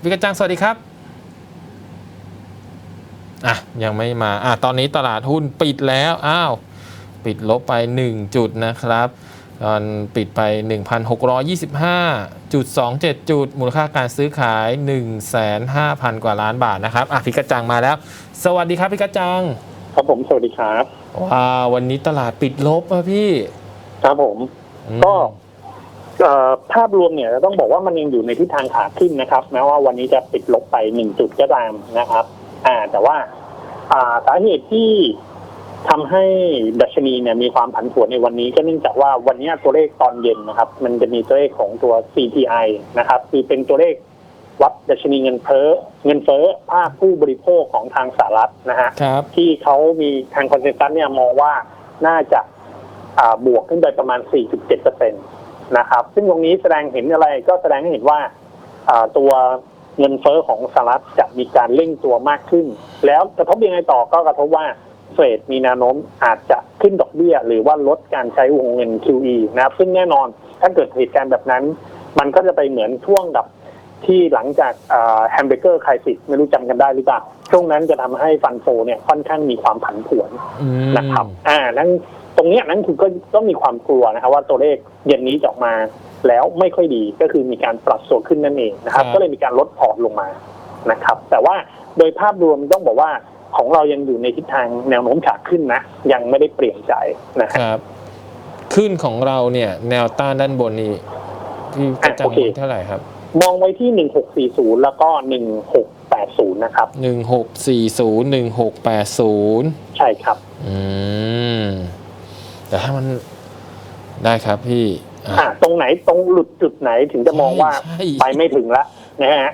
พี่กระจังสวัสดีครับอะยังไม่มาอะตอนนี้ตลาดหุ้นปิดแล้วอ้าวปิดลบไป 1 จุดนะครับตอนปิดไป 1,625.27 จุด มูลค่าการซื้อขาย 1,500,000 กว่าล้านบาทนะครับอะพี่กระจังมาแล้ว สวัสดีครับพี่กระจัง ครับผมสวัสดีครับว้าววันนี้ตลาดปิดลบอะพี่ ครับผมอืมก็เอ่อ ภาพรวมเนี่ยต้องบอกว่ามันยังอยู่ในทิศทางขาขึ้นนะครับแม้ว่าวันนี้จะปิดลบไปหนึ่งจุดก็ตามนะครับ อ่าแต่ว่าอ่าสาเหตุที่ทำให้ดัชนีเนี่ยมีความผันผวนในวันนี้ก็เนื่องจากว่าวันนี้ตัวเลขตอนเย็นนะครับ มันจะมีตัวเลขของตัว CPI นะครับ คือเป็นตัวเลขวัดดัชนีเงินเฟ้อเงินเฟ้อภาคผู้บริโภคของทางสหรัฐนะฮะครับที่เขามีทางคอนเซนแซสเนี่ยมองว่าน่าจะอ่าบวกขึ้นไปประมาณ 4.7%นะครับ ซึ่งตรงนี้แสดงเห็นอะไรก็แสดงให้เห็นว่าอ่าตัวเงินเฟ้อของสหรัฐจะมีการเร่งตัวมากขึ้น แล้วกระทบยังไงต่อก็กระทบว่าเฟดมีแนวโน้มอาจจะขึ้นดอกเบี้ย หรือว่าลดการใช้วงเงิน QE นะครับ ซึ่งแน่นอนถ้าเกิดเหตุการณ์แบบนั้น มันก็จะไปเหมือนช่วงกับที่หลังจากแฮมเบอร์เกอร์ไครซิสไม่รู้จำกันได้หรือเปล่าช่วงนั้นจะทำให้ฟันโฟเนี่ยค่อนข้างมีความผันผวนอืมนะครับ อ่านั้น ตรงเนี้ยนั้นคุณก็ต้องมีความกลัวนะครับว่าตัวเลขเย็นนี้จะออกมาแล้วไม่ค่อยดีก็คือมีการปรับตัวขึ้นนั่นเองนะครับ ก็เลยมีการลดพอร์ตลงมานะครับ แต่ว่าโดยภาพรวมต้องบอกว่าของเรายังอยู่ในทิศทางแนวโน้มขาขึ้นนะ ยังไม่ได้เปลี่ยนใจนะคครับรับขึ้นของเราเนี่ย แนวต้านด้านบนนี่พี่กระจังอะโอเคมองเท่าไหร่ครับ มองไว้ที่หนึ่งหกสี่ศูนย์แล้วก็หนึ่งหกแปดศูนย์นะครับหนึ่งหกสี่ศูนย์หนึ่งหกแปดศูนย์ใช่ครับ อืม แต่ถ้ามันได้ครับพี่อะอ่าตรงไหนตรงหลุดจุดไหนถึงจะมองว่าใช่ ไปไม่ถึงละนะฮะ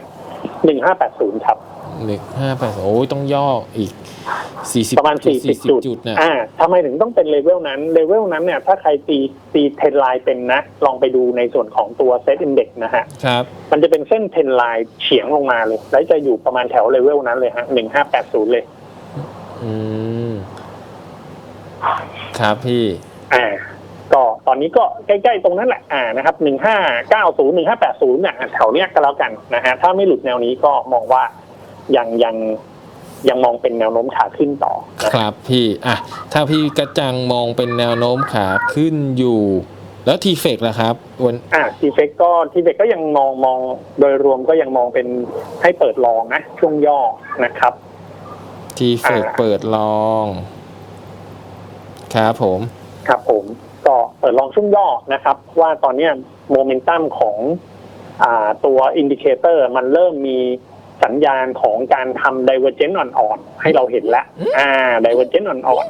หนึ่งห้าแปดศูนย์ครับหนึ่งห้าแปดโอ้ยต้องย่ออีกสี่สิบประมาณ40จุดจุดเนี่ยอ่าทำไมถึงต้องเป็นเลเวลนั้น เลเวลนั้นเนี่ย ถ้าใครตีตีเทนไลน์เป็นนะ ลองไปดูในส่วนของตัวเซตอินเด็กนะฮะ ครับ มันจะเป็นเส้นเทนไลน์เฉียงลงมาเลย แล้วจะอยู่ประมาณแถวเลเวลนั้นเลยฮะหนึ่งห้าแปดศูนย์เลย อืม ครับพี่ อ่าก็ตอนนี้ก็ใกล้ๆตรงนั้นแหละอ่านะครับหนึ่งห้าเก้าศูนย์หนึ่งห้าแปดศูนย์เนี่ยแถวเนี้ยก็แล้วกันนะฮะถ้าไม่หลุดแนวนี้ก็มองว่ายังยังยังมองเป็นแนวโน้มขาขึ้นต่อนะครับพี่อะถ้าพี่กระจังมองเป็นแนวโน้มขาขึ้นอยู่ แล้วทีเฟกล่ะครับวันอ่าทีเฟกก็ทีเฟกก็ยังมองมองโดยรวมก็ยังมองเป็นให้เปิดลองนะช่วงย่อนะครับทีเฟกอ่าเปิดลอง ครับผม ครับผมก็เปิดลองช่วงย่อนะครับ ว่าตอนเนี้ยโมเมนตัมของอ่าตัวอินดิเคเตอร์มันเริ่มมีสัญญาณของการทำ divergence อ่อนๆให้เราเห็นแล้วอ่า divergence อ่อน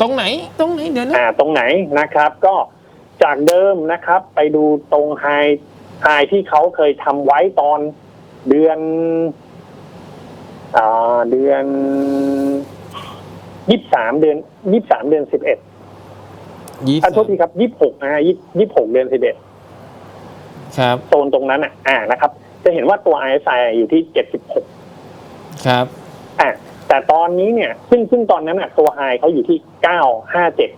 ตรงไหน ตรงไหนเดี๋ยวๆนะอ่าตรงไหนนะครับ ก็จากเดิมนะครับ ไปดูตรงไฮไฮที่เขาเคยทำไว้ตอนเดือนอ่าเดือนยี่สามเดือนยี่สามเดือนสิบเอ็ด ยี่อะโทษทีครับยี่หกนะฮะยี่หกเดือนสิบเอ็ดครับโซนตรงนั้นอะอ่านะครับ จะเห็นว่าตัว RSI อยู่ที่เจ็ดสิบหกครับอะแต่ตอนนี้เนี่ย ซึ่งซึ่งตอนนั้นอะตัวไฮเขาอยู่ที่เก้าห้าเจ็ด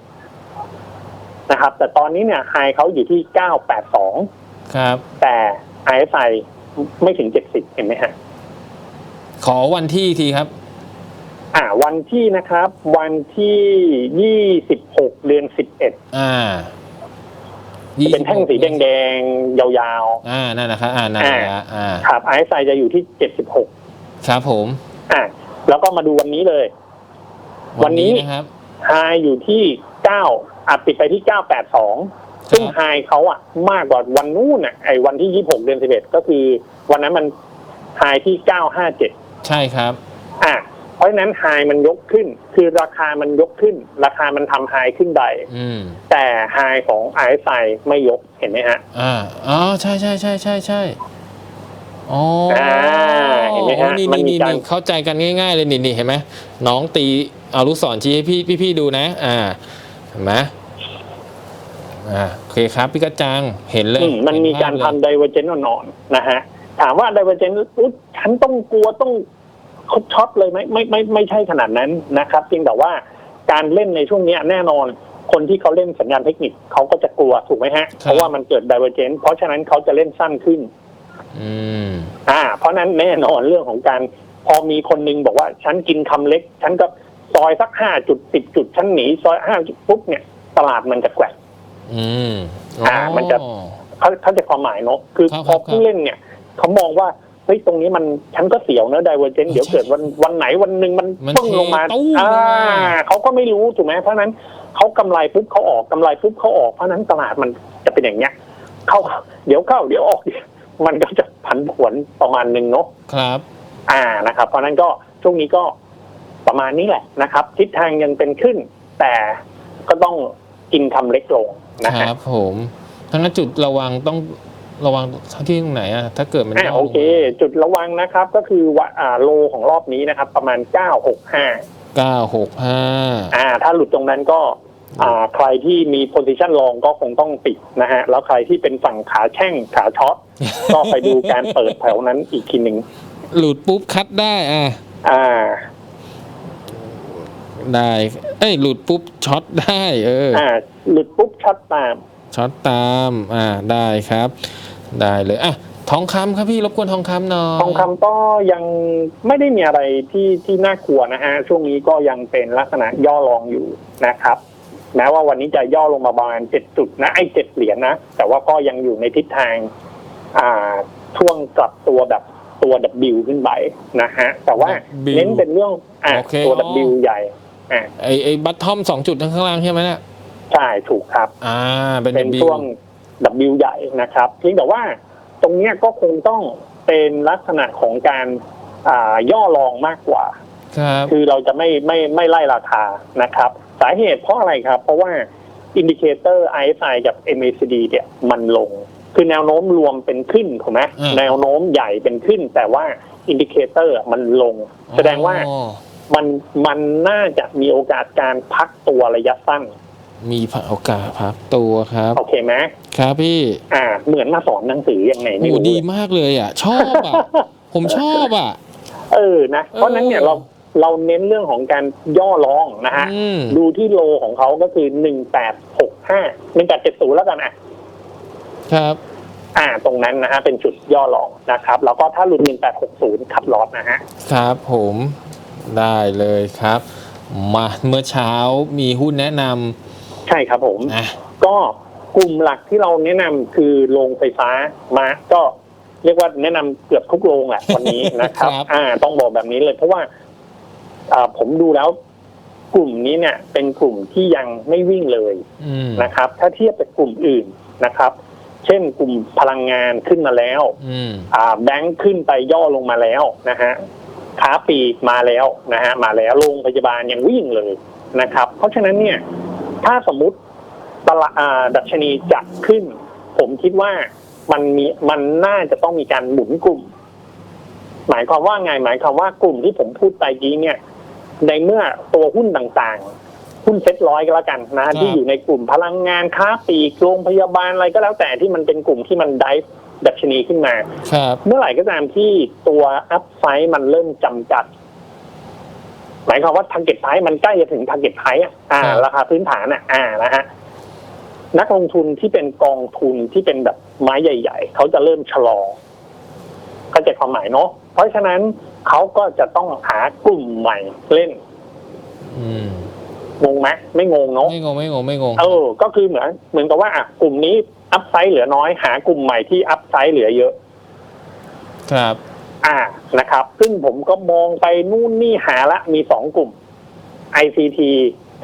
นะครับ แต่ตอนนี้เนี่ยไฮเขาอยู่ที่เก้าแปดสองครับ แต่ RSI ไม่ถึงเจ็ดสิบเห็นไหมฮะขอวันที่ทีครับ อ่า วันที่นะครับ วันที่ยี่สิบหกเดือนสิบเอ็ดอ่าเป็นแท่งสีแดงๆยาวอ่านั่นนะครับอ่านั่นแหละอ่าๆครับ RSI จะอยู่ที่เจ็ดสิบหกครับผม อะแล้วก็มาดูวันนี้เลย วันนี้นะครับไฮอยู่ที่เก้าอะปิดไปที่เก้าแปดสองซึ่งครับไฮเขาอะ มากกว่าวันนู้นอะไอ้วันที่ยี่หกเดือนสิบเอ็ดก็คือ วันนั้นมันไฮที่เก้าห้าเจ็ดใช่ครับ อะเพ ราะฉะนั้นไฮมันยกขึ้น คือราคามันยกขึ้น ราคามันทำไฮขึ้นใดอืมแต่ไฮของ RSI ไม่ยกเห็นไหมฮะ อ่าอ๋อใช่ใช่ใช่ใช่ใช่อ๋ออาเห็นไหมฮะโอ้นี่มันนี่มีนี่การ นี่เข้าใจกันง่าย ๆ เลยนี่นี่เห็นไหมน้องตีเอาลูกศรชี้ให้พี่พี่พี่ดูนะ อ่าเห็นไหมอ่าโอเคครับพี่กระจังเห็นเลยอืมมันมีการเห็นภพเลย ทำไดเวอร์เจนต์อ่อนๆนะฮะ ถามว่าไดเวอร์เจนต์อุ๊ยฉันต้องกลัวต้อง ช็อตเลยไหมไม่ไม่ไม่ใช่ขนาดนั้นนะครับเพียงแต่ว่าการเล่นในช่วงเนี้ยแน่นอนคนที่เขาเล่นสัญญาณเทคนิคเขาก็จะกลัวถูกไหมฮะ เพราะว่ามันเกิดไดเวอร์เจนต์เพราะฉะนั้นเขาจะเล่นสั้นขึ้นอืมอ่า เพราะฉะนั้นแน่นอนเรื่องของการพอมีคนนึงบอกว่า ฉันกินคำเล็ก ฉันก็ซอยสักห้าจุดสิบจุด ฉันหนีซอยห้าจุดปุ๊บเนี่ย ตลาดมันจะแกว่งอืมอ่า มันจะเขาเขาใจะความหมายเนอะคือครับพอครับผู้เล่นเนี่ยเขามองว่า เฮ้ยตรงนี้มันฉันก็เสียวเนอะไดเวอร์เจนเดี๋ยวเกิดวันวันไหนวันหนึ่งมันมันปึ้งลงมาเทตู้มอ่าลงมาเขาก็ไม่รู้ถูกไหมเพราะฉะนั้นเขากำไรปุ๊บเขาออกกำไรปุ๊บเขาออกเพราะฉะนั้นตลาดมันจะเป็นอย่างเงี้ยเข้าเดี๋ยวเข้าเดี๋ยวออก มันก็จะผันผวนประมาณหนึ่งเนาะ ครับ อ่านะครับเพราะฉะนั้นก็ช่วงนี้ก็ประมาณนี้แหละนะครับ ทิศทางยังเป็นขึ้น แต่ก็ต้องกินคำเล็กลงนะคฮะรับผมทั้งนั้นจุดระวังต้อง ระวังที่ตรงไหนอะถ้าเกิดมันอ่าย่โอเคลงมาจุดระวังนะครับก็คือว่าอ่าโลของรอบนี้นะครับ ประมาณ 965เก้าหกห้าอ่า ถ้าหลุดตรงนั้นก็อ่าใครที่มีโพซิชันรองก็คงต้องปิดนะฮะ แล้วใครที่เป็นฝั่งขาแช่งขาช็อต ก็ไปดูการเปิดแถวนั้นอีกทีหนึ่งหลุดปุ๊บคัดได้อะอ่า ได้ เอ้ยหลุดปุ๊บช็อตได้ เออ อ่า หลุดปุ๊บช็อตตาม ช็อตตามอ่าได้ครับ ได้เลยอะทองคำครับพี่รบกวนทองคำหน่อยทองคำก็ยังไม่ได้มีอะไรที่ที่น่ากลัวนะฮะช่วงนี้ก็ยังเป็นลักษณะย่อรองอยู่นะครับแม้ว่าวันนี้จะย่อลงมาประมาณเจ็ดจุดนะไอ้เจ็ดเหรียญนะ แต่ว่าก็ยังอยู่ในทิศทาง อ่าช่วงกลับตัวแบบตัว W ขึ้นไปนะฮะแต่ว่า W เน้นเป็นเรื่องอ่าโอเคตัวอ๋อ W ใหญ่อ่า ไอไอบัตทอมสองจุดข้างล่างใช่ไหมเนี่ย ใช่ถูกครับ อ่า เป็นเป็นบิช่วง W ใหญ่นะครับเพียงแต่ว่าตรงเนี้ยก็คงต้องเป็นลักษณะของการอ่าย่อรองมากกว่า ครับ คือเราจะไม่ไม่ไม่ไล่ราคานะครับ สาเหตุเพราะอะไรครับ เพราะว่าอินดิเคเตอร์ RSI กับ MACD เนี่ยมันลง คือแนวโน้มรวมเป็นขึ้นถูกไหมอืม แนวโน้มใหญ่เป็นขึ้น แต่ว่าอินดิเคเตอร์มันลง แสดงว่าอ๋อมันมันน่าจะมีโอกาสการพักตัวระยะสั้น มีโอกาสพักตัวครับ โอเคไหมครับพี่ อ่า เหมือนมาสอนหนังสือยังไงโอ้ไม่โหรู้ดีมากเลยอะ ชอบอะ ผมชอบอะ เออนะ เพราะฉะนั้นเนี่ยเราเราเน้นเรื่องของการย่อรองนะฮะ อืม ดูที่โลของเขาก็คือหนึ่งแปดหกห้าหนึ่งแปดเจ็ดศูนย์แล้วกันอะ ครับ อ่า ตรงนั้นนะฮะ เป็นจุดย่อรองนะครับ แล้วก็ถ้าหลุดหนึ่งแปดหกศูนย์ขับลอสนะฮะ ครับผมได้เลยครับ มาเมื่อเช้ามีหุ้นแนะน ใช่ครับผมำอะก็กลุ่มหลักที่เราแนะนำคือโรงไฟฟ้ามาก็เรียกว่าแนะนำเกือบทุกโรงแหละวันนี้นะครับ อ่า ต้องบอกแบบนี้เลย เพราะว่าอ่าผมดูแล้ว กลุ่มนี้เนี่ย เป็นกลุ่มที่ยังไม่วิ่งเลยอืมนะครับ ถ้าเทียบกับกลุ่มอื่นนะครับ เช่นกลุ่มพลังงานขึ้นมาแล้ว อืม อ่าแบงค์ขึ้นไปย่อลงมาแล้วนะฮะค้าปลีกมาแล้วนะฮะมาแล้วโรงพยาบาลยังวิ่งเลยนะครับ เพราะฉะนั้นเนี่ย ถ้าสมมติตลาดอ่าดัชนีจะขึ้น ผมคิดว่ามันมีมันน่าจะต้องมีการหมุนกลุ่ม หมายความว่าไงหมายความว่ากลุ่มที่ผมพูดไปกี้เนี่ย ในเมื่อตัวหุ้นต่างๆ หุ้นเซ็ตร้อยก็แล้วกันนะ ที่อยู่ในกลุ่มพลังงานค้าปลีกโรงพยาบาลอะไรก็แล้วแต่ที่มันเป็นกลุ่มที่มันไดฟ์ดัชนีขึ้นมาครับเมื่อไหร่ก็ตามที่ตัวอัพไซด์มันเริ่มจำกัด หมายความว่าท a r g เก็ตไพมันใกล้จะถึงท a r g เก็ตไพอะอ่าครับราคาพื้นฐานอะ อ่านะฮะนักลงทุนที่เป็นกองทุนที่เป็นแบบไม้ใหญ่ ๆ เขาจะเริ่มชะลอเข้าใจความหมายเนาะเพราะฉะนั้นเขาก็จะต้องหากลุ่มใหม่เล่นอืมงงไหมไม่งงเนาะไม่งงไม่งงไม่งงเออก็คือเหมือนเหมือนกับว่าอะกลุ่มนี้อัพไซด์เหลือน้อยหากลุ่มใหม่ที่อัพไซด์เหลือเยอะ ครับ อ่านะครับ ซึ่งผมก็มองไปนู่นนี่หาละมีสองกลุ่ม ICT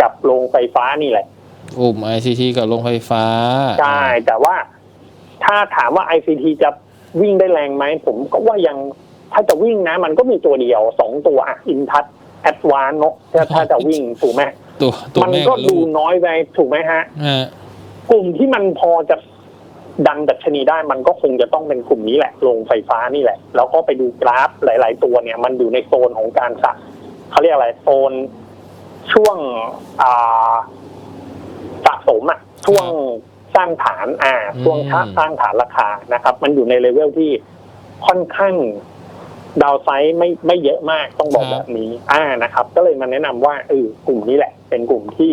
กับโรงไฟฟ้านี่แหละ กลุ่ม ICT กับโรงไฟฟ้าใช่แต่ว่าถ้าถามว่า ICT จะวิ่งได้แรงไหม ผมก็ว่ายังถ้าจะวิ่งนะ มันก็มีตัวเดียวสองตัวอะอินทัศแอดวานเนอะถ้าถ้าจะวิ่งถูกไหมตัวตัวมันแม่ก็กับดูลูกน้อยไปถูกไหมฮะฮะกลุ่มที่มันพอจะ ดันดัชนีได้มันก็คงจะต้องเป็นกลุ่มนี้แหละโรงไฟฟ้านี่แหละ แล้วก็ไปดูกราฟหลาย ๆ ตัวเนี่ย มันอยู่ในโซนของการสะเขาเรียกอะไรโซนช่วงอ่าสะสมอะช่วงสร้างฐานอ่าช่วงชะสร้างฐานราคานะครับ มันอยู่ในเลเวลที่ค่อนข้างดาวไซด์ไม่ไม่เยอะมากต้องบอกแบบนี้ อ่านะครับ ก็เลยมาแนะนำว่าเออกลุ่มนี้แหละ เป็นกลุ่มที่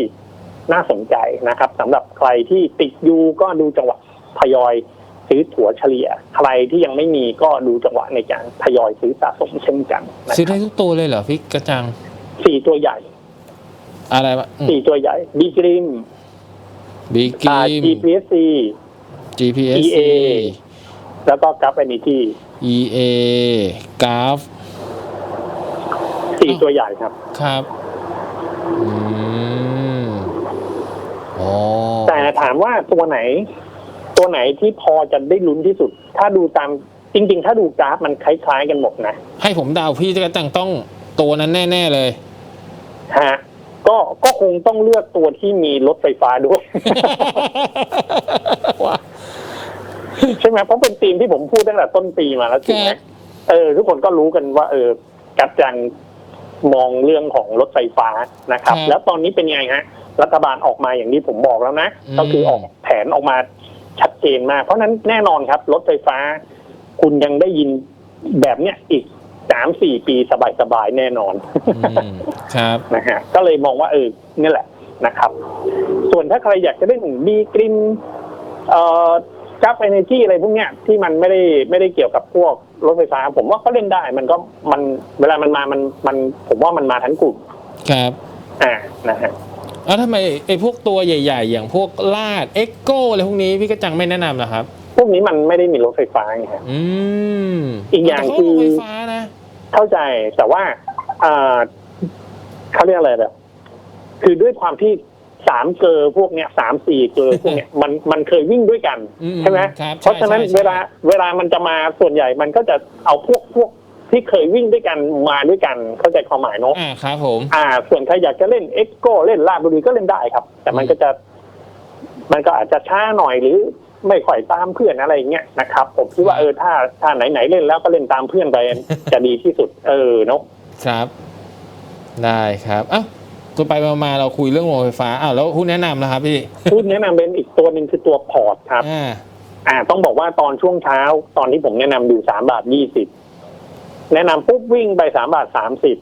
น่าสนใจนะครับสำหรับใครที่ติดยูก็ดูจังหวะ ทยอยซื้อถั่วเฉลี่ย ใครที่ยังไม่มีก็ดูจังหวะในการทยอยซื้อสะสมเช่นกันนะซื้อคได้รับทุกตัวเลยเหรอพี่กระจังสี่ตัวใหญ่ อะไรวะสี่ตัวใหญ่บีกริมบีกิอ่าม GPSC GPS EA แล้วก็กัฟเอนิที EA กราฟสี่อ้าวตัวใหญ่ครับ ครับอืมอ๋อแต่ถามว่าตัวไหน ตัวไหนที่พอจะได้ลุ้นที่สุด ถ้าดูตามจริง ๆ ถ้าดูกราฟมันคล้าย ๆ กันหมดนะ ให้ผมเดาพี่กระจังต้องตัวนั้นแน่ ๆเลย ฮะ ก็ก็คงต้องเลือกตัวที่มีรถไฟฟ้าด้วย ว้าใช่ไหมเพราะเป็นธีมที่ผมพูดตั้งแต่ต้นปีมาแล้วถูกไหมครับเออ ทุกคนก็รู้กันว่า เออกัดจังมองเรื่องของรถไฟฟ้านะครับ ครับแล้วตอนนี้เป็นไงฮะ รัฐบาลออกมาอย่างที่ผมบอกแล้วนะ อืม ก็คือออกแผนออกมา ชัดเจนมาก เพราะฉะนั้นแน่นอนครับ รถไฟฟ้า คุณยังได้ยินแบบเนี้ยอีกสามสี่ปีสบายๆแน่นอนอืมครับนะฮะก็เลยมองว่าเออนี่แหละนะครับ ส่วนถ้าใครอยากจะเล่นบีกริมเอ่อจับเอเนจีอะไรพวกเนี้ยที่มันไม่ได้ไม่ได้เกี่ยวกับพวกรถไฟฟ้า ผมว่าก็เล่นได้ มันก็มันเวลามันมามันมัน ผมว่ามันมาทั้งกลุ่มครับ อ่านะฮะ เอ้าทำไมไอ้พวกตัวใหญ่ ๆ อย่างพวกลาดเอ็กโกอะไรพวกนี้พี่กระจังไม่แนะนำเหรอครับ พวกนี้มันไม่ได้มีรถไฟฟ้าไงฮะอืมอีกอย่างแต่เขคือลงไฟฟ้านะเข้าใจแต่ว่าอ่าเขาเรียกอะไรแบบคือด้วยความที่สามเกอร์พวกเนี้ยสามสี่เกอร์พวกเนี้ยมันมันเคยวิ่งด้วยกัน อืมใช่ไหมครับเพราะฉะนั้นใช่ใช่เวลาเวลามันจะมาส่วนใหญ่มันก็จะเอาพวกพวก ที่เคยวิ่งด้วยกันมาด้วยกันเข้าใจความหมายเนาะอ่าครับ ผม อ่า ส่วนใครอยากจะเล่นเอ็กโกเล่นลาดบุรีก็เล่นได้ครับ แต่มันก็จะ มันก็อาจจะช้าหน่อยหรือไม่ค่อยตามเพื่อนอะไรอย่างเงี้ยนะครับ ผมคิดว่าเออถ้าถ้าไหนไหนๆเล่นแล้วก็เล่นตามเพื่อนไปจะดีที่สุด เออเนาะครับ ได้ครับเอ้าตัวไปมาๆเราคุยเรื่องโรงไฟฟ้าอ้าวแล้วหุ้นแนะนำนะครับพี่พูดแนะนำเป็นอีกตัวหนึ่งคือตัวพอร์ตครับอ่าอ่า ต้องบอกว่าตอนช่วงเช้า ตอนที่ผมแนะนำอยู่สามบาทยี่สิบ แนะนำปุ๊บวิ่งไปสามบาทสามสิบ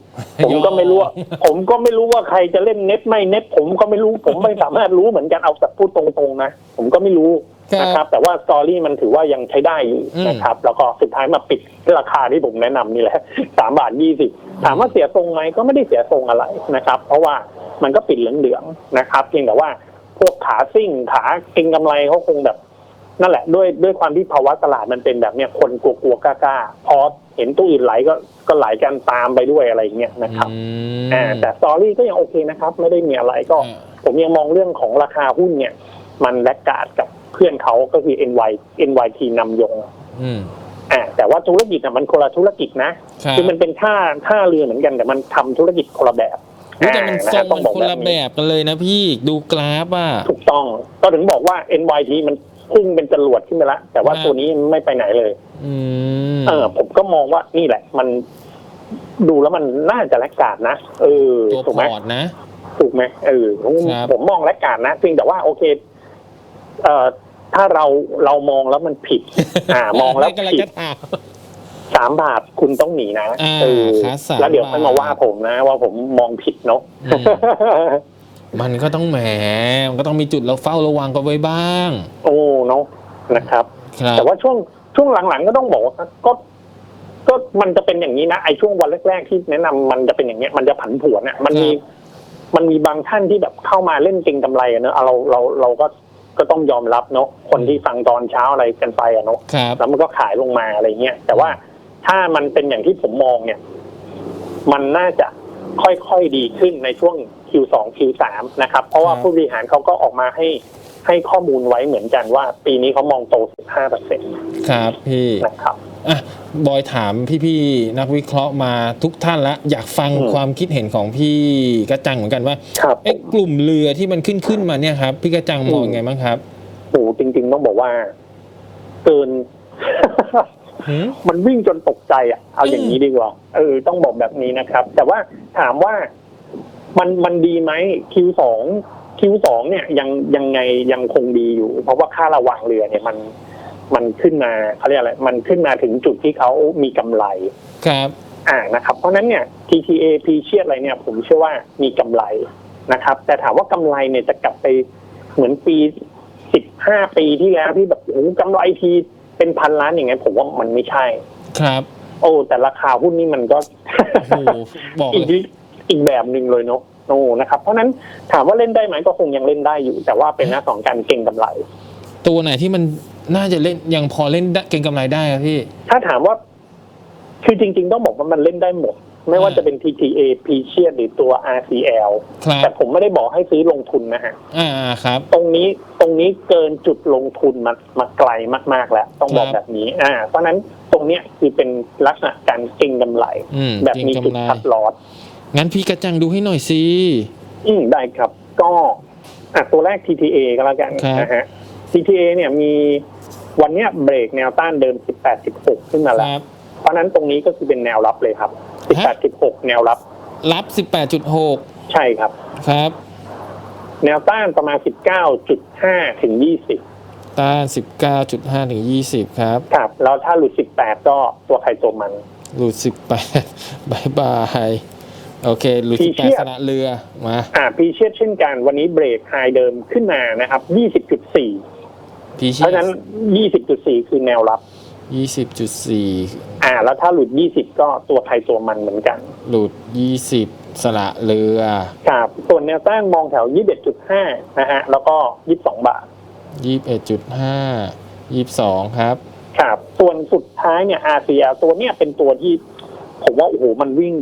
ผมก็ไม่รู้ว่าผมก็ไม่รู้ว่าใครจะเล่นเน็ตไม่เน็ต ผมก็ไม่รู้ ผมไม่สามารถรู้เหมือนกันเอาแต่พูดตรงๆนะผมก็ไม่รู้ครับนะครับ แต่ว่าสตอรี่มันถือว่ายังใช้ได้อยู่อืม นะครับ แล้วก็สุดท้ายมาปิดที่ราคาที่ผมแนะนำนี่แหละสามบาทยี่สิบถามว่าเสียทรงไหมก็ไม่ได้เสียทรงอะไรนะครับ เพราะว่ามันก็ปิดเหลืองๆนะครับ เพียงแต่ว่าพวกขาซิ่งขาเก็งกำไรเขาคงแบบ นั่นแหละด้วยด้วยความที่ภาวะตลาดมันเป็นแบบเนี้ยคนกลัวๆกล้าๆพอ เห็นตู้อื่นไหลก็ก็ไหลกันตามไปด้วยอะไรอย่างเงี้ยนะครับอืมอ่าแต่สตอรี่ก็ยังโอเคนะครับ ไม่ได้มีอะไรก็อ่าผมยังมองเรื่องของราคาหุ้นเนี่ย มันแลกกาดกับเพื่อนเขาก็คือ NY NYT นำยงอืมอ่าแต่ว่าธุรกิจน่ะมันคนละธุรกิจนะครับคือมันเป็นท่าท่าเรือเหมือนกันแต่มันทำธุรกิจคนละแบบอุ๊ยแต่มันทรงอ่าะฮะต้มันบอกคนละแบบกันเลยนะพี่ดูกราฟอะถูกต้องก็ถึงบอกว่า NYT มัน พุ่งเป็นจรวดขึ้นไปแล้วแต่ว่าอ่า ตัวนี้ไม่ไปไหนเลยอืมเออผมก็มองว่านี่แหละ มันดูแล้วมันน่าจะแลกกาดนะเออตัวถูกพไหม อร์ตนะ ถูกไหมเออผมครับ ผมมองแลกกาดนะเพียงแต่ว่าโอเค เอ่อถ้าเราเรามองแล้วมันผิด อ่ามองแล้วกำลังผิดจะถาม สามบาทคุณต้องหนีนะอ่าเออครับสามแล้วเดี๋ยวค่อยมาบาทว่าผมนะ ว่าผมมองผิดเนาะ อืม มันก็ต้องแหมมันก็ต้องมีจุดเราเฝ้าระวังกันไว้บ้าง โอ้เนาะนะครับ ครับแต่ว่าช่วงช่วงหลังๆก็ต้องบอกว่าก็ ก็มันจะเป็นอย่างนี้นะไอ้ช่วงวันแรกๆที่แนะนำมันจะเป็นอย่างเงี้ยมันจะผันผวนเนี่ยมันมีครับมันมีบางท่านที่แบบเข้ามาเล่นเก็งกำไรอะเนอะเอาเราเราเราก็ก็ต้องยอมรับเนาะคนที่ฟังตอนเช้าอะไรกันไปอะเนาะ ครับ แล้วมันก็ขายลงมาอะไรเงี้ยแต่ว่าถ้ามันเป็นอย่างที่ผมมองเนี่ย มันน่าจะค่อยๆดีขึ้นในช่วง Q2 Q3 นะครับ เพราะว่าครับผู้บริหารเขาก็ออกมาให้ให้ข้อมูลไว้เหมือนกันว่า ปีนี้เขามองโต 15เปอร์เซ็นต์ครับพี่นะครับอะบอยถามพี่ๆนักวิเคราะห์มาทุกท่านแล้วอยากฟังอืมความคิดเห็นของพี่กระจังเหมือนกันว่าครับไอ้กลุ่มเรือที่มันขึ้นขึ้นมาเนี่ยครับ พี่กระจังมองอืมไงบ้างครับโอ้จริง ๆ ต้องบอกว่า เกินหืมมันวิ่งจนตกใจอะเอาอย่างนี้ดีกว่าเออต้องบอกแบบนี้นะครับ แต่ว่าถามว่า มันมันดีไหม Q2 Q2 เนี่ยยังยังไงยังคงดีอยู่ เพราะว่าค่าระวางเรือเนี่ยมันมันขึ้นมาเขาเรียกอะไร มันขึ้นมาถึงจุดที่เขามีกำไร ครับ อ่านะครับ เพราะฉะนั้นเนี่ย TTA P เชียอะไรเนี่ย ผมเชื่อว่ามีกำไรนะครับ แต่ถามว่ากำไรเนี่ยจะกลับไปเหมือนปีสิบห้าปีที่แล้วที่แบบโอ้โหกำไรทีเป็นพันล้านอย่างเงี้ยผมว่ามันไม่ใช่ ครับ โอ้แต่ราคาหุ้นนี่มันก็โอ้โหบอกอีกเลย อีกแบบหนึ่งเลยเนาะโอ้นะครับ เพราะฉะนั้นถามว่าเล่นได้ไหมก็คงยังเล่นได้อยู่ แต่ว่าเป็นหน้าของการเก่งกำไร ตัวไหนที่มันน่าจะเล่นยังพอเล่นได้เก่งกำไรได้ครับพี่ ถ้าถามว่า คือจริง ๆ ต้องบอกว่ามันเล่นได้หมด ไม่ว่าจะเป็น TTA p เชียหรือตัว RCL ครับแต่ผมไม่ได้บอกให้ซื้อลงทุนนะฮะอ่าครับ ตรงนี้ตรงนี้เกินจุดลงทุนมามาไกลมากๆแล้ว ต้องบอกครับแบบนี้ อ่า เพราะฉะนั้นตรงเนี้ยคือเป็นลักษณะการเก็งกำไรอืมแบบเก่งมีจุดกำไรคัดลอด งั้นพี่กระจังดูให้หน่อยสิ อืมได้ครับ ก็อะตัวแรก TTA ก็แล้วกันครับ นะฮะ TTA เนี่ยมีวันเนี้ยเบรกแนวต้านเดิม 18 16 ขึ้นมาคแล้ว รับ เพราะฉะนั้นตรงนี้ก็คือเป็นแนวรับเลยครับ18 16 แนวรับรับ 18.6 ใช่ครับ ครับ แนวต้านประมาณ 19.5 ถึง 20 ต้าน 19.5 ถึง 20 ครับ ครับ แล้วถ้าหลุด 18 ก็ตัวใครตัวมัน หลุด 18 บายบาย โอเคหลุดพี่เชื่อ18สละเรือมาอ่าพีเชียเช่นกันวันนี้เบรกไฮเดิมขึ้นมานะครับ20.4พี่เพเชีราะฉะนั้น20.4คือแนวรับ20.4อ่า แล้วถ้าหลุด20ก็ตัวใครตัวมันเหมือนกัน หลุด20สละเรือครับส่วนแนวต้านมองแถว21.5นะฮะแล้วก็22บาท21.5 22ครับครับส่วนสุดท้ายเนี่ย RCL ตัวเนี้ยเป็นตัวที่ผมว่าโอ้โหมันวิ่ง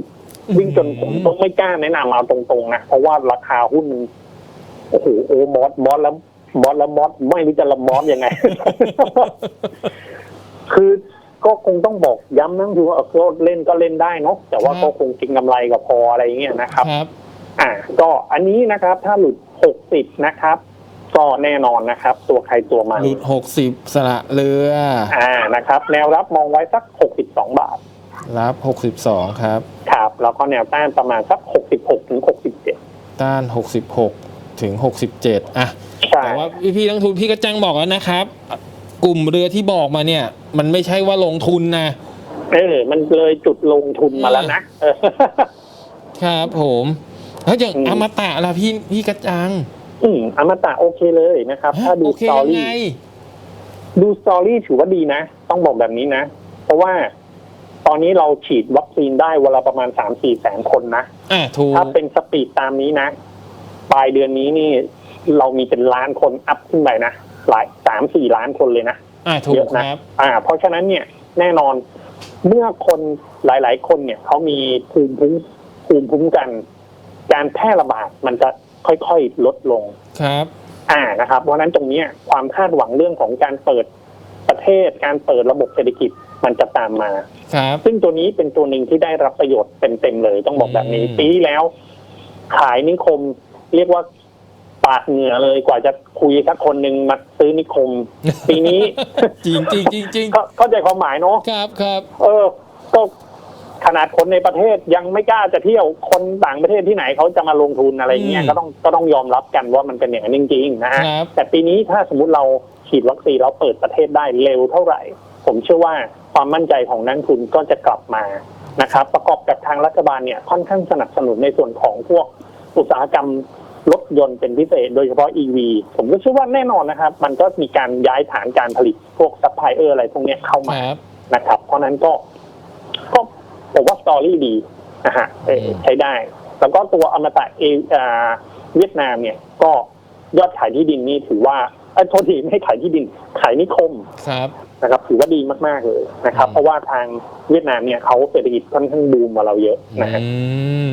วิ่งจนผมต้องไม่กล้าแนะนำเอาตรงๆนะเพราะว่าราคาหุ้นมันโอ้โหโอ้มอสมอสแล้วมอสแล้วมอสไม่รู้จะละมอสยังไง คือก็คงต้องบอกย้ำนะคือว่าเออก็เล่นก็เล่นได้เนาะแต่ว่าครับก็คงกินกำไรกับพออะไรอย่างเงี้ยนะครับครับ อ่า ก็อันนี้นะครับ ถ้าหลุด60นะครับก็แน่นอนนะครับ ตัวใครตัวมันหลุด60สละเรือ อ่านะครับ แนวรับมองไว้สัก62บาท รับ 62 ครับ ครับ แล้วก็แนวต้านประมาณสัก 66ถึง67 ต้าน 66 ถึง 67 อะ ใช่ แต่ว่าพี่พี่นักทุนพี่กระจังบอกแล้วนะครับ กลุ่มเรือที่บอกมาเนี่ย มันไม่ใช่ว่าลงทุนนะ เออ มันเลยจุดลงทุนมาแล้วนะเออ ครับผมแล้วอย่างอืม อมตะล่ะพี่พี่กระจังอืมอมตะโอเคเลยนะครับ ถ้าดูโอเคสตอยังรี่ ไง ดูสตอรี่ถือว่าดีนะ ต้องบอกแบบนี้นะ เพราะว่า ตอนนี้เราฉีดวัคซีนได้เวนลาประมาณ3-4แสนคนนะอะถูกถ้าเป็นสปีดตามนี้นะ ปลายเดือนนี้นี่ เรามีเป็นล้านคนอัพขึ้นไปนะหลายสามสี่ล้านคนเลยนะอะถูเยกอะนะครับอ่า เพราะฉะนั้นเนี่ยแน่นอนเมื่อคนหลาย ๆ คนเนี่ยเขามีภูมิคุ้มภูมิคุ้มกัน การแพร่ระบาดมันจะค่อยๆลดลง ครับ อ่านะครับเพราะฉะนั้นตรงเนี้ยความคาดหวังเรื่องของการเปิดประเทศการเปิดระบบเศรษฐกิจ มันจะตามมา ครับ ซึ่งตัวนี้เป็นตัวหนึ่งที่ได้รับประโยชน์เต็มๆเลย ต้องบอกแบบนี้ อืม ปีที่แล้ว ขายนิคม เรียกว่าปาดเหงื่อเลยกว่าจะคุยสักคนหนึ่งมาซื้อนิคม ปีนี้ จริงจริงจริงจริงก็เข้าใจความหมายเนาะ ครับครับ เออก็ขนาดคนในประเทศยังไม่กล้าจะเที่ยว คนต่างประเทศที่ไหนเขาจะมาลงทุนอะไรเงี้ย อืม ก็ต้องก็ต้องยอมรับกันว่ามันเป็นอย่างนั้นจริงๆนะฮะ ครับ แต่ปีนี้ถ้าสมมติเราฉีดวัคซีนแล้วเปิดประเทศได้เร็วเท่าไหร่ ผมเชื่อว่า ความมั่นใจของนักลงทุนก็จะกลับมานะครับ ประกอบกับทางรัฐบาลเนี่ยค่อนข้างสนับสนุนในส่วนของพวกอุตสาหกรรมรถยนต์เป็นพิเศษ โดยเฉพาะ EV ผมก็เชื่อว่าแน่นอนนะครับ มันก็มีการย้ายฐานการผลิตพวกซัพพลายเออร์อะไรพวกเนี้ยเข้าคมารับนะครับ เพราะฉะนั้นก็ก็ผมว่าสตอรี่ดีนะฮะเอออืมใช้ได้ แล้วก็ตัวอมตะเออ่าเวียดนามเนี่ยก็ยอดขายที่ดินนี่ถือว่า เอ้ยโทษทีไม่ให้ขายที่ดินขายนิคมครับ นะครับ ถือว่าดีมาก ๆ เลยนะครับอืมเพราะว่าทางเวียดนามเนี่ยเขาเศรษฐกิจค่อนข้างบูมมาเราเยอะนะฮะอืม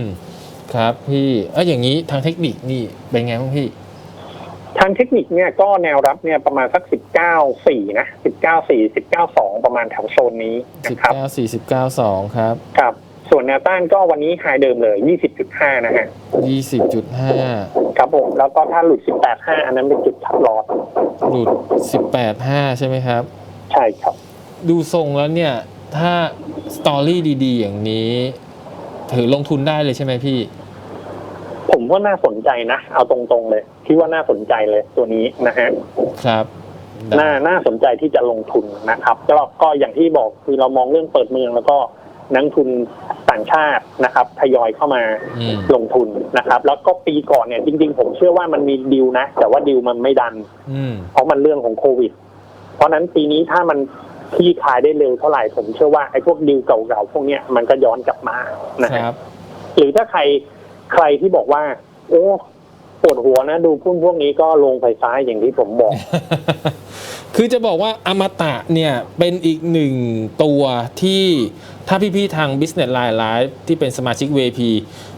ครับพี่เอ้ยอย่างนี้ทางเทคนิคนี่เป็นไงบ้างพี่ ทางเทคนิคเนี่ยก็แนวรับเนี่ยประมาณสักสิบเก้าสี่นะสิบเก้าสี่สิบเก้าสองประมาณแถวโซนนี้สิบนะครับเก้าสี่สิบเก้าสองครับ ครับ ส่วนแนวต้านก็วันนี้ไฮเดิมเลยยี่สิบจุดห้านะฮะ ยี่สิบจุดห้าครับผม แล้วก็ถ้าหลุด 18.5 อันนั้นเป็นจุดทับลอสหลุดสิบแปดห้าใช่ไหมครับ ใช่ครับ ดูทรงแล้วเนี่ย ถ้าสตอรี่ดีๆ อย่างนี้ ถือลงทุนได้เลยใช่ไหมพี่ ผมว่าน่าสนใจนะ เอาตรงๆเลย คิดว่าน่าสนใจเลยตัวนี้นะฮะ ครับน่าน่าสนใจที่จะลงทุนนะครับแล้วก็อย่างที่บอกคือเรามองเรื่องเปิดเมืองแล้วก็ นักทุนต่างชาตินะครับทยอยเข้ามาอืมลงทุนนะครับ แล้วก็ปีก่อนเนี่ยจริง ๆ ผมเชื่อว่ามันมีดิวนะ แต่ว่าดิวมันไม่ดันอืมเพราะมันเรื่องของโควิด เพราะฉะนั้นปีนี้ถ้ามันที่ขายได้เร็วเท่าไหร่ผมเชื่อว่าไอ้พวกดิวเก่าๆพวกเนี้ยมันก็ย้อนกลับมานะคฮะรับ หรือถ้าใครใครที่บอกว่า โอ้ ปวดหัวนะ ดูพุ่นพวกนี้ก็ลงไฟฟ้าอย่างที่ผมบอก คือจะบอกว่าอมตะเนี่ยเป็นอีกหนึ่งตัวที่ถ้าพี่ๆทาง Business Line Live ที่เป็นสมาชิก VP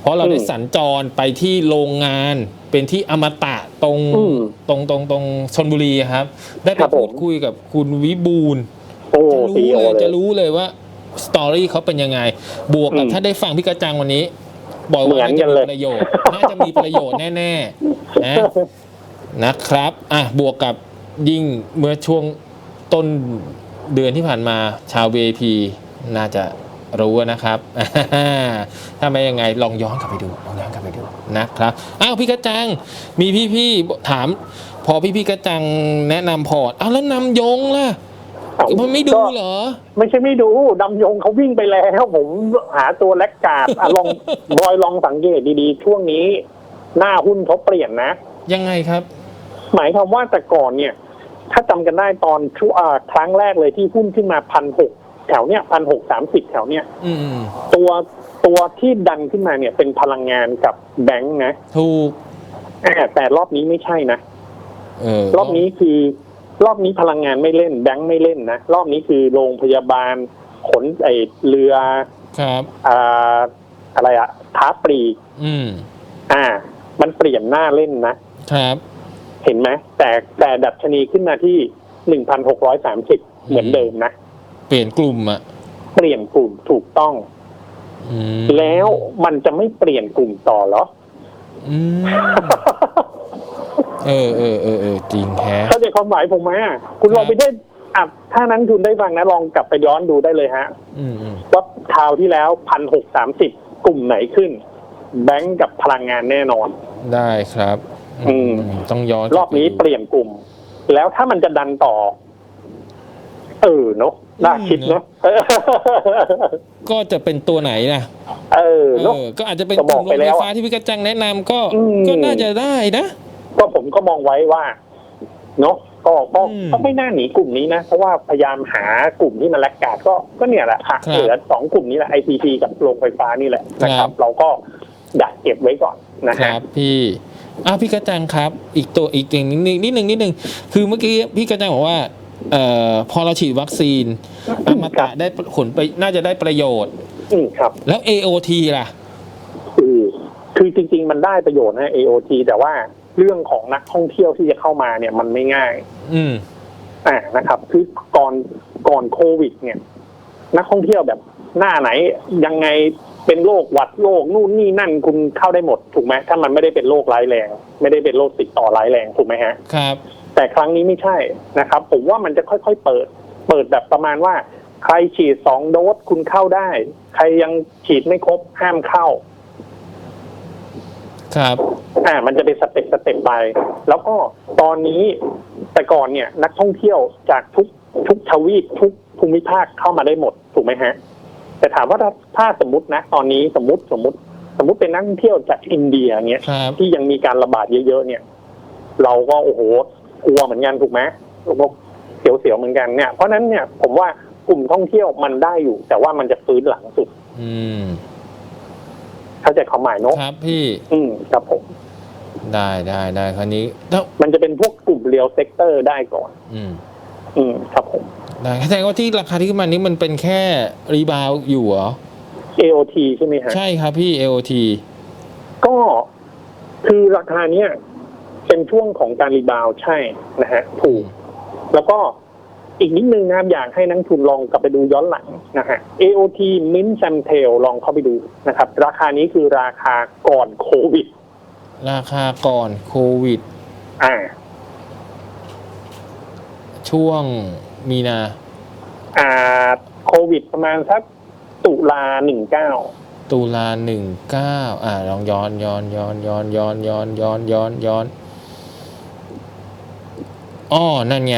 เพราะเราได้อืมสัญจรไปที่โรงงานเป็นที่อมตะตรงอืมตรงตรงตรงชนบุรีครับ ได้ไปครับผม พูดคุยกับคุณวิบูลย์ โอ้จะซีรู้โอเลยเลจะย รู้เลยว่าสตอรี่เขาเป็นยังไง บวกกับอืม ถ้าได้ฟังพี่กระจังวันนี้ บอกเหมืว่าอนน่ากัจะนมีเลยประโยชน์น่าจะมีประโยชน์แน่ๆนะนะครับ อะบวกกับยิ่งเมื่อช่วงต้นเดือนที่ผ่านมาชาว VIP น่าจะรู้นะครับ ถ้าไม่ยังไงลองย้อนกลับไปดูลองย้อนกลับไปดูนะครับอ้าวพี่กระจัง มีพี่ๆถาม พอพี่ๆกระจังแนะนำพอร์ตอ้าวแล้วนำยงล่ะ มันไม่ดูเหรอ ไม่ใช่ไม่ดูดำยงเขาวิ่งไปแล้วผมหาตัวแลกกาดอะลองบอยลองสังเกตดีๆ ช่วงนี้ หน้าหุ้นเขาเปลี่ยนนะ ยังไงครับ หมายความว่าแต่ก่อนเนี่ย ถ้าจำกันได้ตอนช่วงอ่าครั้งแรกเลยที่หุ้นขึ้นมาพันหกแถวเนี้ยพันหกสามสิบแถวเนี้ยอืมตัวตัวที่ดันขึ้นมาเนี่ย เป็นพลังงานกับแบงค์นะ ถูกอ่าแต่รอบนี้ไม่ใช่นะเออรอบนี้คือ รอบนี้พลังงานไม่เล่นแบงค์ไม่เล่นนะ รอบนี้คือโรงพยาบาล ขนไอเรือครับอ่าอะไรอะท้าปลีกอืมอ่า มันเปลี่ยนหน้าเล่นนะครับ เห็นไหมแต่แต่ดัชนีขึ้นมาที่หนึ่งพันหกร้อยสามสิบเหมือนเดิมนะ เปลี่ยนกลุ่มอะ เปลี่ยนกลุ่มถูกต้อง อืมแล้วมันจะไม่เปลี่ยนกลุ่มต่อเหรอ อืม เออเออเออเออจริงแฮะ เข้าใจความหมายผมไหมอะคุณลองไปได้อะถ้านั้นคุณได้ฟังนะลองกลับไปย้อนดูได้เลยฮะ อืมอืมว่าคราวที่แล้วพันหกสามสิบกลุ่มไหนขึ้น แบงก์กับพลังงานแน่นอน ได้ครับอืมต้องย้อนรอบนี้กลัเปลี่ยนกลุ่ม แล้วถ้ามันจะดันต่อ เออเนาะน่าคิดเนาะก็จะเป็นตัวไหนนะเออเอเนาะอก็อาจจะเป็นก็กบอลุ่กมโรไปงแล้ไฟวฟ้าที่พี่กระจังแนะนำก็อืม ก็น่าจะได้นะ ก็ผมก็มองไว้ว่าเนาะก็ก็อืมก็ไม่น่าหนีกลุ่มนี้นะ เพราะว่าพยายามหากลุ่มที่มันแลกกาดก็ก็เนี่ยแหละค่ะครับเหลือสองกลุ่มนี้แหละ IPP กับโรงไฟฟ้านี่แหละนะคครัรับ บ เราก็ดักเก็บไว้ก่อนนะคฮะ รับพี่อ้าวพี่กระจังครับ อีกตัวอีกอย่างนิดนึงนิดนึงนิดนึงคือเมื่อกี้พี่กระจังบอกว่าเอ่อพอเราฉีดวัคซีนอมตะได้ผลไปน่าจะได้ประโยชน์ อืมครับ แล้ว AOT ล่ะ คือคือจริง ๆ มันได้ประโยชน์นะ AOT แต่ว่า เรื่องของนักท่องเที่ยวที่จะเข้ามาเนี่ยมันไม่ง่าย อืมอ่านะครับ คือก่อนก่อนโควิด เนี่ย นักท่องเที่ยวแบบหน้าไหนยังไงเป็นโรคหวัดโรคนู่นนี่นั่นคุณเข้าได้หมดถูกไหมถ้ามันไม่ได้เป็นโรคร้ายแรง ไม่ได้เป็นโรคติดต่อร้ายแรงถูกไหมฮะ ครับ แต่ครั้งนี้ไม่ใช่นะครับ ผมว่ามันจะค่อยๆเปิด เปิดแบบประมาณว่า ใครฉีดสองโดสคุณเข้าได้ ใครยังฉีดไม่ครบห้ามเข้า ครับอ่ามันจะเป็นสเต็ปสเต็ปไป แล้วก็ตอนนี้แต่ก่อนเนี่ยนักท่องเที่ยวจากทุกทุกทวีปทุกภูมิภาคเข้ามาได้หมดถูกไหมฮะ แต่ถามว่าถ้าถ้าสมมตินะ ตอนนี้สมมติสมมติ สมมติเป็นนักท่องเที่ยวจากอินเดียเงี้ยครับที่ยังมีการระบาดเยอะๆเนี่ย เราก็โอ้โหกลัวเหมือนกันถูกไหมเราก็เสียวๆเหมือนกันเนี่ยเพราะฉะนั้นเนี่ยผมว่ากลุ่มท่องเที่ยวมันได้อยู่ แต่ว่ามันจะฟื้นหลังสุด อืมเข้าใจความหมายเนอะครับพี่ อืมครับผม ได้ได้ได้คราวนี้แล้วมันจะเป็นพวกกลุ่มเรียลเซกเตอร์ได้ก่อน อืม อืมครับผมได้แสดงว่าที่ราคาที่ขึ้นมานี้มันเป็นแค่รีบาวอยู่เหรอ AOT ใช่ไหมฮะ ใช่ครับพี่ AOT ก็คือราคาเนี้ยเป็นช่วงของการรีบาวด์ใช่นะฮะถูก แล้วก็ อีกนิดนึงนะครับอยากให้นักทุนลองกลับไปดูย้อนหลังนะฮะ AOT Min Sam Tail ลองเข้าไปดูนะครับ ราคานี้คือราคาก่อนโควิด ราคาก่อนโควิด อ่า ช่วงมีนา อ่า โควิดประมาณสักตุลาหนึ่งเก้าตุลาหนึ่งเก้าอ่า ลองย้อนย้อนย้อนย้อนย้อนย้อนย้อนย้อนย้อนอ้อนั่นไง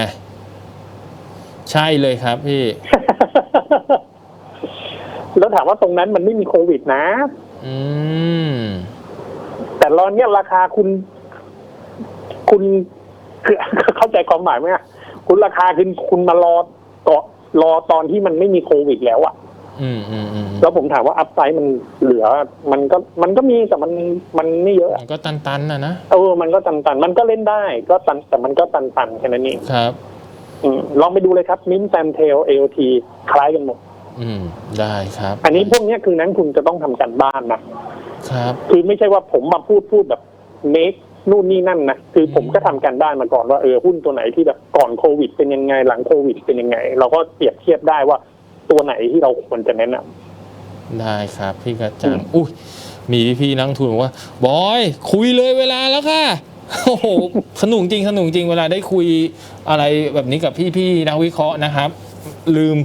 ใช่เลยครับพี่ แล้วถามว่าตรงนั้นมันไม่มีโควิดนะ อืม แต่ตอนเนี้ยราคาคุณ คุณคือเข้าใจความหมายไหมอะคุณราคาคือคุณมารอเกาะรอตอนที่มันไม่มีโควิดแล้วอะอืมอืมอืมแล้วผมถามว่าอัพไซด์มันเหลือ มันก็มันก็มีแต่มันมันไม่เยอะอะมันก็ตันๆนะนะ เออมันก็ตันตันๆมันก็เล่นได้ ก็ตันแต่มันก็ตันตันๆแค่นั้นเอง ครับอืม ลองไปดูเลยครับมินแซมเทลเอลทีคล้ายกันหมด อืม ได้ครับ อันนี้พวกเนี้ยคือนั้นคุณจะต้องทำการบ้านนะ ครับ คือไม่ใช่ว่าผมมาพูดพูดแบบเมคนู่นนี่นั่นนะคือผมก็ทำการบ้านมาก่อนว่าเออหุ้นตัวไหนที่แบบก่อนโควิด เป็นยังไงหลังโควิด เป็นยังไง เราก็เปรียบเทียบได้ว่าตัวไหนที่เราควรจะแนะนำ ได้ครับ พี่กระจัง อุ้ยมีพี่ๆนักลงทุนบอกว่า บอย คุยเลยเวลาแล้วค่ะ โอ้โหสนุกจริงสนุกจริงเวลาได้คุยอะไรแบบนี้กับพี่ๆนักวิเคราะห์นะครับ ลืม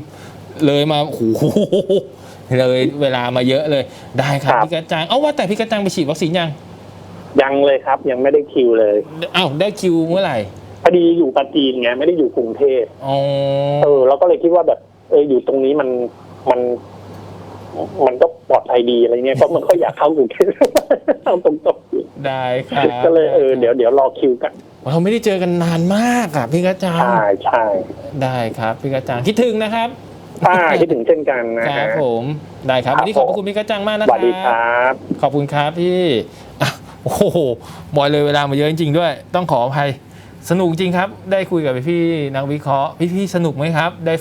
เลยมาโอ้โหเลยเวลามาเยอะเลย ได้ครับครับ พี่กระจัง เอาว่าแต่พี่กระจังไปฉีดวัคซีนยังยังเลยครับ ยังไม่ได้คิวเลยเอ้าได้คิวเมื่อไหร่พอดีอยู่ปาจีนไงไม่ได้อยู่กรุงเทพอ๋อเออเราก็เลยคิดว่าแบบ เอออยู่ตรงนี้มันมัน มันก็ปลอดภัยดีอะไรเงี้ยก็มันก็อยากเข้ากรุงเทพเอาตรงได้ครับๆก็เลยเออเดี๋ยวเดี๋ยวรอคิวกันเราไม่ได้เจอกันนานมากอะพี่กระจังใช่ใช่ได้ครับพี่กระจังคิดถึงนะครับอ่าคิดถึงเช่นกันนะครัฮะ บผมได้ครับครับวันนี้ขอบพระคุณพี่กระจังมากนะสครัวัสดีครับ ขอบคุณครับพี่อะโอ้โหบอยเลยเวลามาเยอะจริงๆด้วย ต้องขออภัยสนุกจริงครับ ได้คุยกับพี่ๆนักวิเคราะห์พี่ๆสนุกไหมครับได้